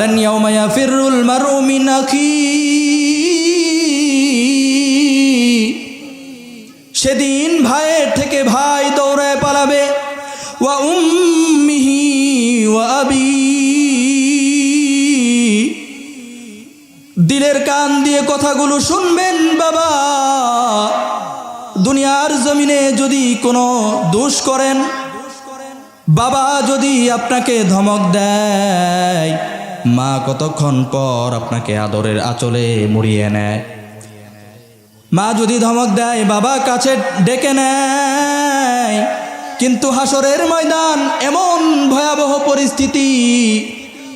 ইয়াফিরুল মারউ মিন আখি। সেদিন ভাইয়ের থেকে ভাই দৌড়ায় পালাবে। ওয়া উম্মিহি ওয়া আবি। দিলের কান দিয়ে কথাগুলো শুনবেন বাবা। দুনিয়ার জমিনে যদি কোনো দোষ করেন, বাবা যদি আপনাকে ধমক দেয় মা কতক্ষণ পর আপনাকে আদরের আঁচলে মুড়িয়ে নেয়? মা যদি ধমক দেয়, বাবা কাছে ডেকে নেয়। কিন্তু হাসরের ময়দান এমন ভয়াবহ পরিস্থিতি,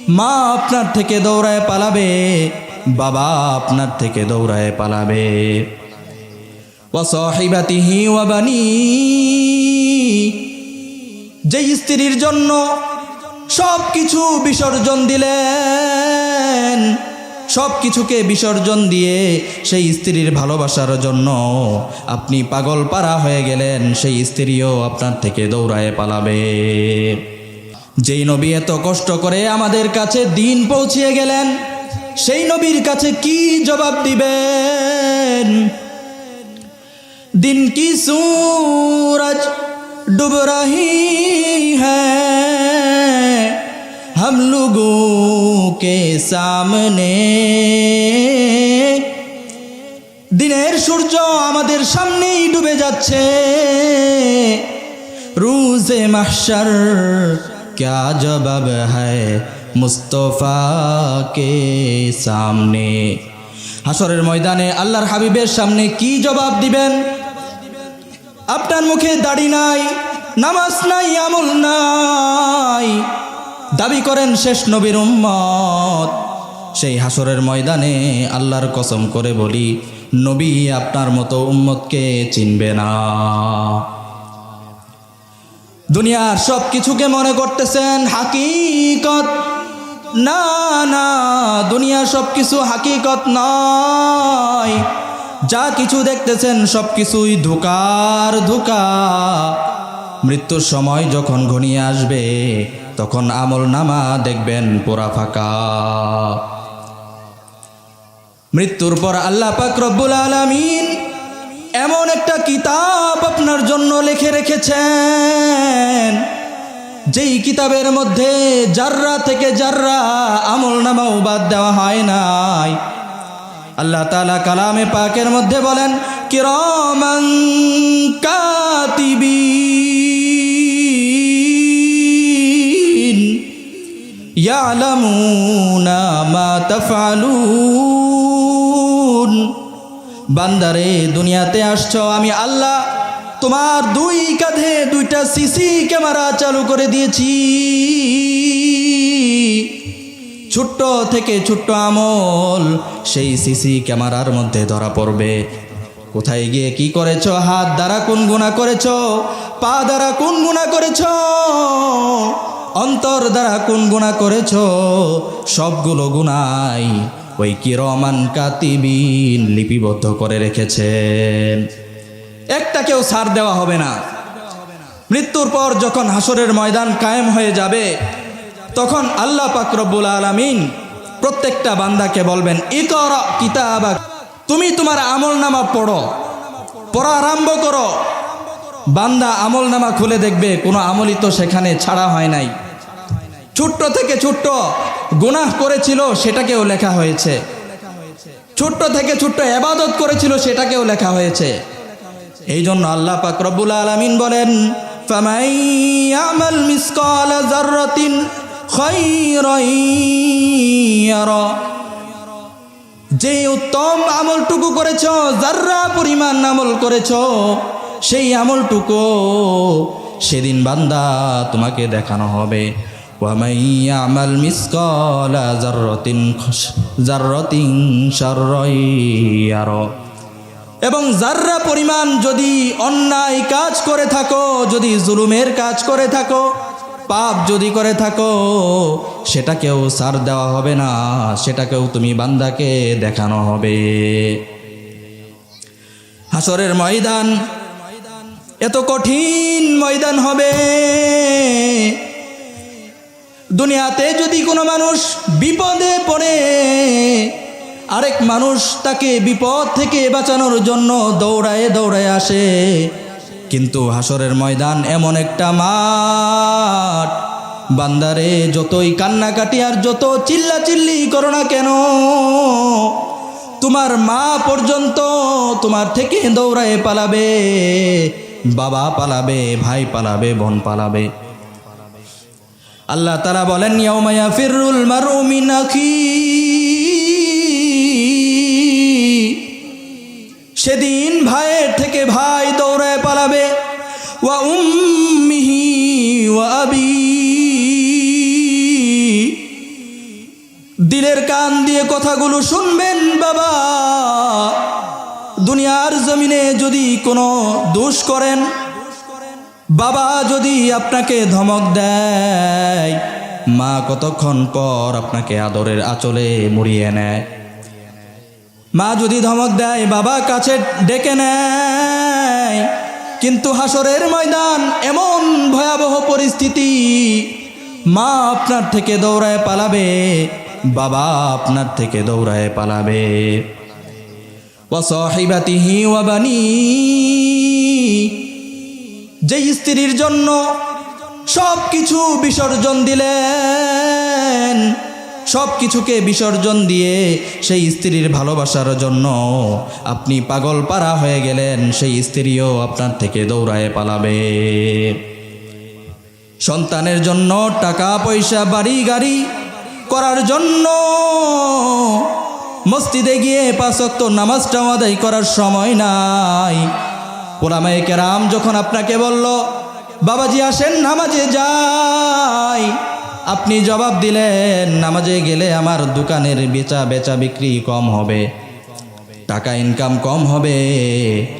মা আপনার থেকে দৌড়ায় পালাবে, বাবা আপনার থেকে দৌড়ায় পালাবে। যে স্ত্রীর জন্য সব কিছু বিসর্জন দিলেন। সব কিছুকে বিসর্জন দিয়ে সেই স্ত্রীর ভালোবাসার জন্য আপনি পাগল পাড়া হয়ে গেলেন, সেই স্ত্রীও আপনার থেকে দৌড়ায় পালাবে। যেই নবী এত কষ্ট করে আমাদের কাছে দিন পৌঁছিয়ে গেলেন, সেই নবীর কাছে কি জবাব দিবেন? দিন কি সুরজ ডুব রহি হ্যাঁ हम लोगों के सामने দিনের সূর্য আমাদের সামনেই ডুবে যাচ্ছে রুজে মাহশর क्या जवाब है মুস্তফা কে সামনে হাসরের ময়দানে আল্লাহর হাবিবের সামনে কি জবাব দিবেন আপনার মুখে দাড়ি নাই নামাজ নাই আমল নাই দাবি করেন শেষ নবীর উম্মত। সেই হাসরের ময়দানে আল্লাহর কসম করে বলি, নবী আপনার মতো উম্মতকে চিনবে না। দুনিয়ার সব কিছুকে মনে করতেছেন, হাকিকত। না না, দুনিয়ার সব কিছু হাকিকত নয়। যা কিছু দেখতেছেন সব কিছুই ধোকার ধোকা। মৃত্যুর সময় যখন ঘনিয়ে আসবে তখন আমল নামা দেখবেন পোড়া ফাঁকা। মৃত্যুর পর আল্লাহ পাক রব্বুল আলামিন এমন একটা কিতাব আপনার জন্য লিখে রেখেছেন। যেই কিতাবের মধ্যে জাররা থেকে জাররা আমল নামাও বাদ দেওয়া হয় নাই। আল্লাহ তালা কালামে পাকের মধ্যে বলেন, কিরমান কাতিবিন বান্দারে, দুনিয়াতে আসছো, আমি আল্লাহ তোমার দুই কাঁধে দুইটা সিসি ক্যামেরা চালু করে দিয়েছি। ছোট্ট থেকে ছোট্ট আমল, সেই সিসি ক্যামেরার মধ্যে ধরা পড়বে। কোথায় গিয়ে কি করেছ? হাত দ্বারা কোন গুণা করেছ? পা দ্বারা কোন গুণা করেছ? অন্তর দ্বারা কোন গুণা করেছ? সবগুলো গুণাই ওই কিরমান কাতিবিন লিপিবদ্ধ করে রেখেছেন। একটা কেউ সার দেওয়া হবে না। মৃত্যুর পর যখন হাসরের ময়দান কায়েম হয়ে যাবে, তখন আল্লাহ পাকরব্বুল আলমিন প্রত্যেকটা বান্দাকে বলবেন, ইকর কিতাবা তুমি তোমার আমল নামা পড়ো, পড়া আরম্ভ করো। বান্দা আমল নামা খুলে দেখবে, কোনো আমলই তো সেখানে ছাড়া হয় নাই। ছোট্ট থেকে ছোট্ট গুনাহ করেছিল, সেটাকেও লেখা হয়েছে। ছোট্ট থেকে ছোট্ট এবাদত করেছিল, সেটাকেও লেখা হয়েছে। এই জন্য আল্লাহ পাক রব্বুল আলামিন বলেন যে উত্তম আমলটুকু করেছ, যার্রা পরিমাণ আমল করেছ সেই আমলটুকু সেদিন বান্দা তোমাকে দেখানো হবে। আমাল এবং যার্রা পরিমাণ যদি অন্যায় কাজ করে থাকো, যদি জুলুমের কাজ করে থাকো, পাপ যদি করে থাকো, সেটাকেও সার দেওয়া হবে না, সেটাকেও তুমি বান্দাকে দেখানো হবে। হাসরের ময়দান এত কঠিন ময়দান হবে। দুনিয়াতে যদি কোনো মানুষ বিপদে পড়ে, আরেক মানুষ তাকে বিপদ থেকে বাঁচানোর জন্য দৌড়ায় দৌড়ায় আসে। কিন্তু হাসরের ময়দান এমন একটা মাঠ। বান্দারে যতই কান্নাকাটি আর যত চিল্লা চিল্লি করো না কেন, তোমার মা পর্যন্ত তোমার থেকে দৌড়ায় পালাবে। বাবা পালাবে, ভাই পালাবে, বোন পালাবে। আল্লাহ তারা বলেন ইয়াউমায়া ফিরুল মারুমিন আখি। সেদিন ভাইয়ের থেকে ভাই দৌড়ায় পালাবে। ওয়া উম্মিহি ওয়া আবি। দিলের কান দিয়ে কথাগুলো শুনবেন, বাবা। দুনিয়ার জমিনে যদি কোনো দোষ করেন, বাবা যদি আপনাকে ধমক দেয়, মা কতক্ষণ পর আপনাকে আদরের আঁচলে মুড়িয়ে নেয়? মা যদি ধমক দেয়, বাবা কাছে ডেকে নেয়। কিন্তু হাসরের ময়দান এমন ভয়াবহ পরিস্থিতি, মা আপনার থেকে দৌড়ায় পালাবে, বাবা আপনার থেকে দৌড়ায় পালাবে। ওয়াসহিবাতিহি ওয়াবানি যে স্ত্রীর জন্য সব কিছু বিসর্জন দিলেন সব কিছুকে বিসর্জন দিয়ে সেই স্ত্রীর ভালোবাসার জন্য আপনি পাগল পাড়া হয়ে গেলেন, সেই স্ত্রীও আপনার থেকে দৌড়ায় পালাবে। সন্তানের জন্য টাকা পয়সা বাড়ি গাড়ি করার জন্য মসজিদে গিয়ে পাঁচক্ত নামাজটা আদায় করার সময় নাই। ওলামায়ে কেরাম যখন আপনাকে বলল, বাবাজি আসেন, নামাজে যাই। আপনি জবাব দিলেন, নামাজে গেলে আমার দোকানের বেচা বেচা বিক্রি কম হবে, টাকা ইনকাম কম হবে,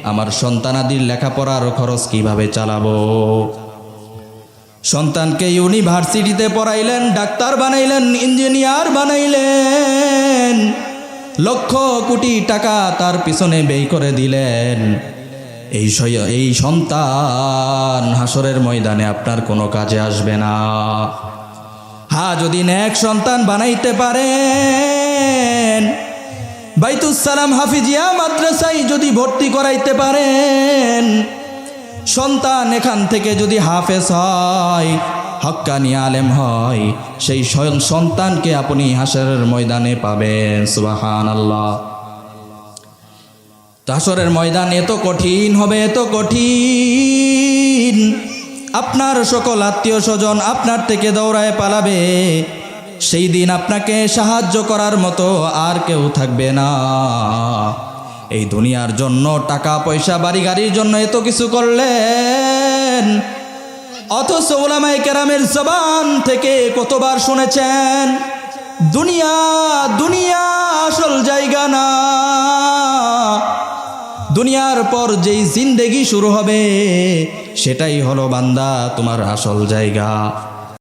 আমার সন্তানাদির লেখাপড়ার খরচ কীভাবে চালাবো? সন্তানকে ইউনিভার্সিটিতে পড়াইলেন, ডাক্তার বানাইলেন, ইঞ্জিনিয়ার বানাইলেন। লক্ষ কোটি টাকা তার পিছনে ব্যয় করে দিলেন। এই এই সন্তান হাসরের ময়দানে আপনার কোনো কাজে আসবে না। হ্যাঁ যদি ন্যাক সন্তান বানাইতে পারেন বাইতুসালাম হাফিজিয়া মাদ্রাসায় যদি ভর্তি করাইতে পারেন, সন্তান এখান থেকে যদি হাফেজ হয় হক্কানি আলেম হয়, সেই স্বয়ং সন্তানকে আপনি হাসরের ময়দানে পাবেন। সুবাহান আল্লাহ হাসরের ময়দান এত কঠিন, হবে এত কঠিন। আপনার সকল আত্মীয় স্বজন আপনার থেকে দৌড়ায় পালাবে। সেই দিন আপনাকে সাহায্য করার মতো আর কেউ থাকবে না। এই দুনিয়ার জন্য টাকা পয়সা বাড়ি গাড়ির জন্য এত কিছু করলেন। অথচ ওলামাই কেরামের জবান থেকে কতবার শুনেছেন, দুনিয়া দুনিয়া আসল জায়গা না। দুনিয়ার পর যেই জিন্দেগি শুরু হবে, সেটাই হলো বান্দা তোমার আসল জায়গা।